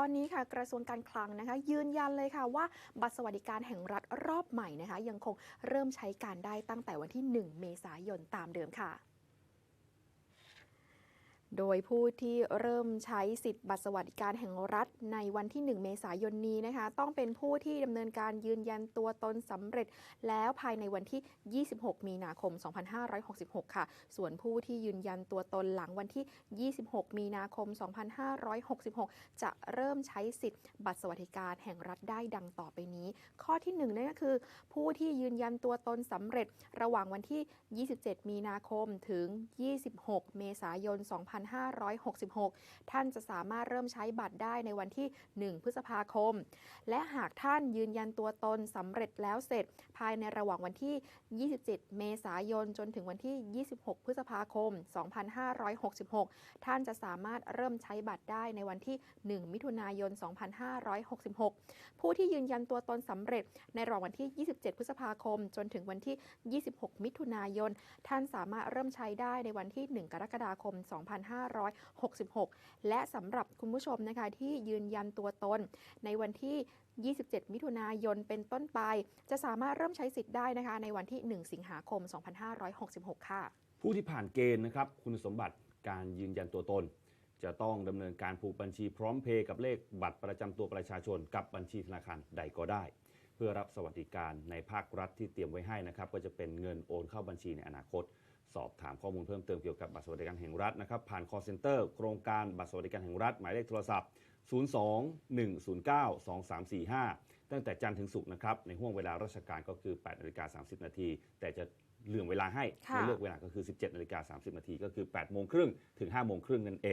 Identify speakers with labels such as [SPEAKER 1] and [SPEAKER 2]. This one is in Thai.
[SPEAKER 1] อนนี้ค่ะกระทรวงการคลังนะคะ ยืนยันเลยค่ะว่าบัตรสวัสดิการแห่งรัฐรอบใหม่นะคะ ยังคงเริ่มใช้การได้ตั้งแต่วันที่ 1 เมษายนตามเดิมค่ะ โดยผู้ที่เริ่มใช้สิทธิ์บัตรสวัสดิการแห่งรัฐในวันที่ 1 เมษายนนี้นะคะ ต้องเป็นผู้ที่ดำเนินการยืนยันตัวตนสำเร็จ แล้วภายในวันที่ 26 มีนาคม 2566 ค่ะ ส่วนผู้ที่ยืนยันตัวตนหลังวันที่ 26 มีนาคม 2566 จะเริ่มใช้สิทธิ์บัตรสวัสดิการแห่งรัฐได้ดังต่อไปนี้ ข้อที่1นั่นก็คือ ผู้ที่ยืนยันตัวตนสำเร็จระหว่างวันที่ 27 มีนาคมถึง 26 เมษายน 25 2566 ท่านจะสามารถเริ่มใช้บัตรได้ในวันที่ 1 พฤษภาคม และหากท่านยืนยันตัวตนสำเร็จแล้วเสร็จ ภายในระหว่างวันที่ 27 เมษายน จนถึงวันที่ 26 พฤษภาคม 2566 ท่านจะสามารถเริ่มใช้บัตรได้ในวันที่ 1 มิถุนายน 2566 ผู้ที่ยืนยันตัวตนสำเร็จในระหว่างวันที่ 27 พฤษภาคม จนถึงวันที่ 26 มิถุนายน ท่านสามารถเริ่มใช้ได้ในวันที่ 1 กรกฎาคม 2566 566 และสำหรับคุณผู้ชมนะคะที่ยืนยันตัวตน ในวันที่ 27 มิถุนายนเป็นต้นไป จะสามารถเริ่มใช้สิทธิ์ได้นะคะ ในวันที่ 1 สิงหาคม 2566 ค่ะ
[SPEAKER 2] ผู้ที่ผ่านเกณฑ์นะครับคุณสมบัติการยืนยันตัวตน จะต้องดำเนินการผูกบัญชีพร้อมเพย์กับเลขบัตรประจำตัวประชาชนกับบัญชีธนาคารใดก็ได้ พื่อรับสวัสดิการในภาครัฐที่เตรียมไว้ให้นะครับก็จะเป็นเงินโอนเข้าบัญชีในอนาคต สอบถามข้อมูลเพิ่มเติมเกี่ยวกับบัตรสวัสดิการแห่งรัฐนะครับผ่าน call center โครงการบัตรสวัสดิการแห่งรัฐ หมายเลขโทรศัพท์ 02-109-2345 ตั้งแต่จันทร์ถึงศุกร์นะครับในห่วงเวลาราชการก็คือ8นาฬิกา30 นาที แต่จะเหลื่อมเวลาให้
[SPEAKER 1] ค่ะ
[SPEAKER 2] ในเลือกเวลาก็คือ 17นาฬิกา30 นาทีก็คือ8โมงครึ่งถึง5โมงครึ่งนั่นเอง